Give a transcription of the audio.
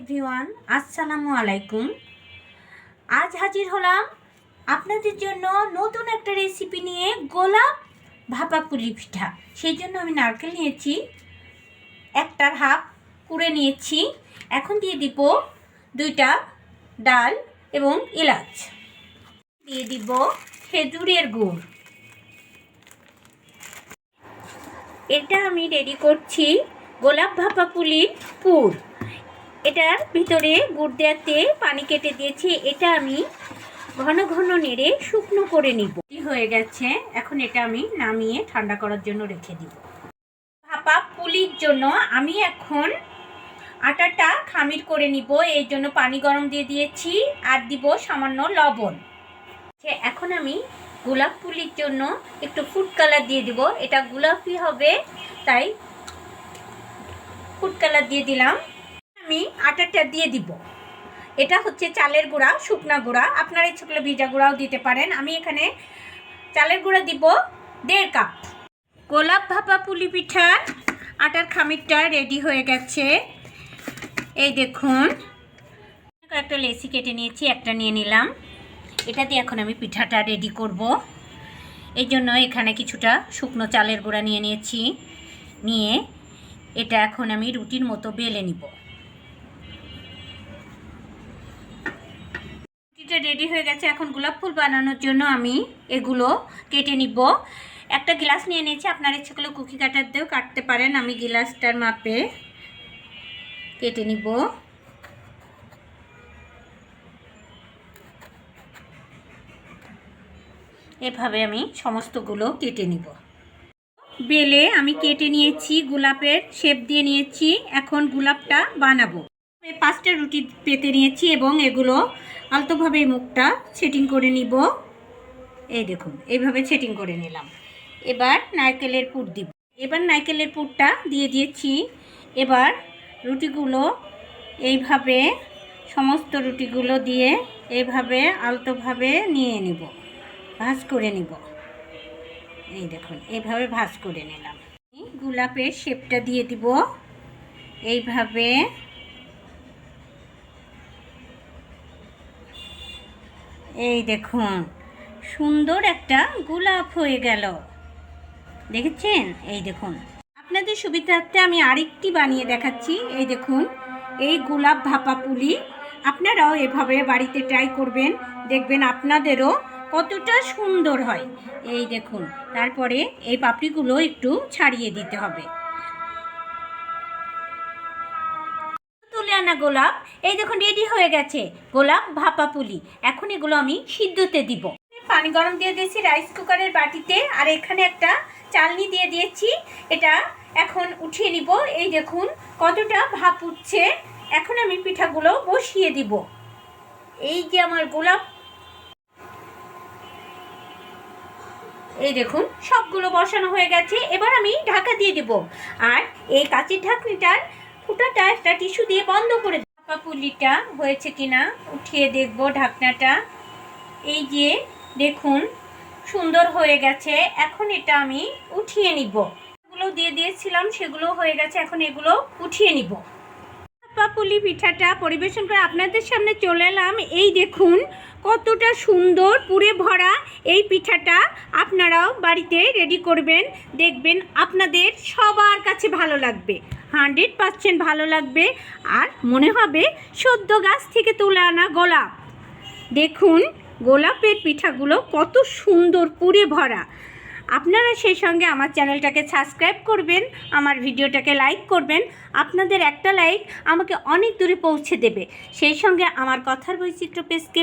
Everyone, আসসালামু আলাইকুম। আজ হাজির হলাম আপনাদের জন্য নতুন একটা রেসিপি নিয়ে গোলাপ ভাপা পুলি পিঠা। সেই জন্য আমি নারকেল নিয়েছি একটার হাফ কুড়ে নিয়েছি। এখন দিয়ে দিব দুইটা ডাল এবং এলাচ। দিয়ে দিব খেজুরের গুড়। এটা আমি রেডি করছি গোলাপ ভাপা পুলির পুর। এটার ভিতরে গুড় দেওয়াতে পানি কেটে দিয়েছি। এটা আমি ঘন ঘন নেড়ে শুকনো করে নিব। হয়ে গেছে। এখন এটা আমি নামিয়ে ঠান্ডা করার জন্য রেখে দিব। ভাপা পুলির জন্য আমি এখন আটাটা খামির করে নিব। এই জন্য পানি গরম দিয়ে দিয়েছি আর দিব সামান্য লবণ। এখন আমি গোলাপ পুলির জন্য একটু ফুড কালার দিয়ে দিব। এটা গোলাপি হবে, তাই ফুড কালার দিয়ে দিলাম। আমি আটাটা দিয়ে দিব। এটা হচ্ছে চালের গুঁড়া, শুকনা গুঁড়া। আপনারা ইচ্ছে করলে ভিজা গুঁড়াও দিতে পারেন। আমি এখানে চালের গুঁড়া দিব দেড় কাপ। গোলাপ ভাপা পুলি পিঠার আটার খামিরটা রেডি হয়ে গেছে। এই দেখুন, একটা লেসি কেটে নিয়েছি, একটা নিয়ে নিলাম। এটা দিয়ে এখন আমি পিঠাটা রেডি করব। এই জন্য এখানে কিছুটা শুকনো চালের গুঁড়া নিয়ে নিয়েছি। নিয়ে এটা এখন আমি রুটির মতো বেলে নিব। রুটিটা রেডি হয়ে গেছে। এখন গোলাপ ফুল বানানোর জন্য আমি এগুলো কেটে নিব। একটা গ্লাস নিয়ে নিয়েছি। আপনার ইচ্ছে করলে কুকি কাটার দিয়েও কাটতে পারেন। আমি গ্লাসটার মাপে কেটে নিব। এভাবে আমি সমস্তগুলো কেটে নিব। বেলে আমি কেটে নিয়েছি গোলাপের শেপ দিয়ে নিয়েছি। এখন গোলাপটা বানাবো। পাঁচটা রুটি পেতে নিয়েছি এবং এগুলো আলতোভাবে মুখটা সেটিং করে নিব। এই দেখুন, এইভাবে সেটিং করে নিলাম। এবার নারকেলের পুর দিব। এবার নারকেলের পুরটা দিয়ে দিয়েছি। এবার রুটিগুলো এইভাবে, সমস্ত রুটিগুলো দিয়ে এইভাবে আলতোভাবে নিয়ে নিব, ভাজ করে নিব। এই দেখুন, এইভাবে ভাজ করে নিলাম। গোলাপের শেপটা দিয়ে দিব। এইভাবে এই দেখুন, সুন্দর একটা গোলাপ হয়ে গেল। দেখেছেন? এই দেখুন। আপনাদের সুবিধার্থে আমি আরেকটি বানিয়ে দেখাচ্ছি। এই দেখুন, এই গোলাপ ভাপা পুলি। আপনারাও এভাবে বাড়িতে ট্রাই করবেন, দেখবেন আপনাদেরও কতটা সুন্দর হয়। এই দেখুন, তারপরে এই পাপড়িগুলো একটু ছাড়িয়ে দিতে হবে। আনা গোলাপ? এই দেখুন রেডি হয়ে গেছে। গোলাপ ভাপা পুলি। এখন এগুলো আমি সিদ্ধতে দিব। পানি গরম দিয়ে দিয়েছি রাইস কুকারের বাটিতে। আর এখানে একটা চালনি দিয়ে দিয়েছি। এটা এখন উঠিয়ে নিব। এই দেখুন, কতটা ভাপ উঠছে। এখন আমি পিঠাগুলো বসিয়ে দিব। এই যে আমার গোলাপ। এই দেখুন, সবগুলো বসানো হয়ে গেছে। এবার আমি ঢাকা দিয়ে দেব। আর এই কাঁচের ঢাকনিটার ফুটাটা একটা টিস্যু দিয়ে বন্ধ করে ঢাকা পুলিটা হয়েছে কিনা উঠিয়ে দেখব ঢাকনাটা। এই যে, দেখুন, সুন্দর হয়ে গেছে। এখন এটা আমি উঠিয়ে নিব। এগুলো দিয়ে দিয়েছিলাম সেগুলো হয়ে গেছে, এখন এগুলো উঠিয়ে নিব। পাপুলি পিঠাটা পরিবেশন করে আপনাদের সামনে চলে এলাম। এই দেখুন কতটা সুন্দর পুরে ভরা এই পিঠাটা আপনারাও বাড়িতে রেডি করবেন। দেখবেন আপনাদের সবার কাছে ভালো লাগবে। হান্ড্রেড পারসেন্ট ভালো লাগবে আর মনে হবে সদ্য গাছ থেকে তুলে আনা গোলাপ। দেখুন গোলাপের পিঠাগুলো কত সুন্দর পুরে ভরা। আপনারা সেই সঙ্গে আমার চ্যানেলটাকে সাবস্ক্রাইব করবেন, আমার ভিডিওটাকে লাইক করবেন। আপনাদের একটা লাইক আমাকে অনেক দূরে পৌঁছে দেবে। সেই সঙ্গে আমার কথার বৈচিত্র্য পেজকে